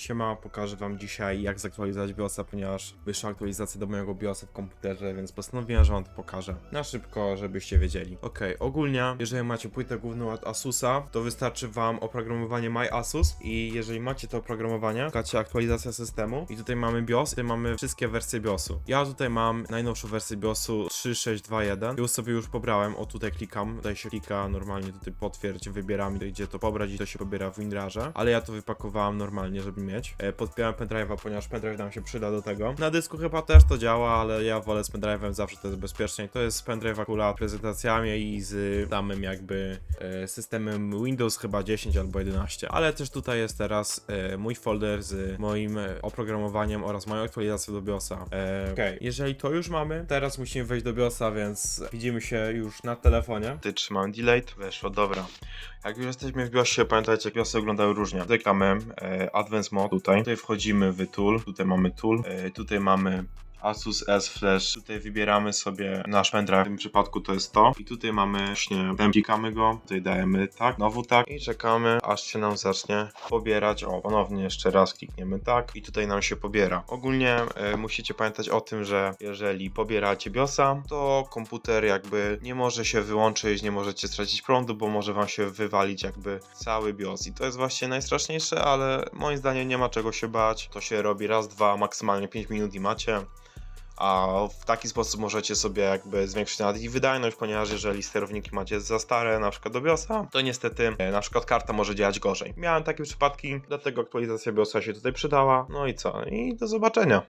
Siema, pokażę wam dzisiaj jak zaktualizować BIOSa, ponieważ wyszła aktualizacja do mojego BIOSa w komputerze, więc postanowiłem, że wam to pokażę. Na szybko, żebyście wiedzieli. Okej, ogólnie, jeżeli macie płytę główną od Asusa, to wystarczy wam oprogramowanie MyAsus i jeżeli macie to oprogramowanie, szukacie aktualizacja systemu i tutaj mamy BIOS, tutaj mamy wszystkie wersje BIOSu. Ja tutaj mam najnowszą wersję BIOSu 3621. Już sobie już pobrałem, o tutaj klikam, tutaj się klika normalnie, tutaj potwierdź, wybieram gdzie to pobrać i to się pobiera w WinRarze, ale ja to wypakowałem normalnie, żeby mieć. E, Podpieram pendrive'a, ponieważ pendrive nam się przyda do tego. Na dysku chyba też to działa, ale ja wolę z pendrive'em, zawsze to jest bezpieczniej. To jest pendrive akurat z prezentacjami i z samym jakby e, systemem Windows chyba 10 albo 11, ale też tutaj jest teraz e, mój folder z moim oprogramowaniem oraz moją aktualizacją do BIOSa. E, Okej, jeżeli to już mamy, teraz musimy wejść do BIOSa, więc widzimy się już na telefonie. Ty trzymam delay, to weszło, dobra. Jak już jesteśmy w BIOSie, pamiętajcie, jak BIOSy wyglądają różnie. E, Advanced Mode, tutaj. Tutaj wchodzimy w Tool, tutaj mamy Tool, e, tutaj mamy Asus S Flash. Tutaj wybieramy sobie nasz pendrive, w tym przypadku to jest to. I tutaj mamy właśnie, klikamy go, tutaj dajemy tak, znowu tak i czekamy, aż się nam zacznie pobierać. O, ponownie jeszcze raz klikniemy tak i tutaj nam się pobiera. Ogólnie e, musicie pamiętać o tym, że jeżeli pobieracie BIOSa, to komputer jakby nie może się wyłączyć, nie możecie stracić prądu, bo może wam się wywalić jakby cały BIOS. I to jest właśnie najstraszniejsze, ale moim zdaniem nie ma czego się bać. To się robi raz, dwa, maksymalnie 5 minut i macie a w taki sposób możecie sobie jakby zwiększyć nawet i wydajność, ponieważ jeżeli sterowniki macie za stare, na przykład do BIOSa, to niestety e, na przykład karta może działać gorzej. Miałem takie przypadki, dlatego aktualizacja BIOSa się tutaj przydała. No i co? I do zobaczenia.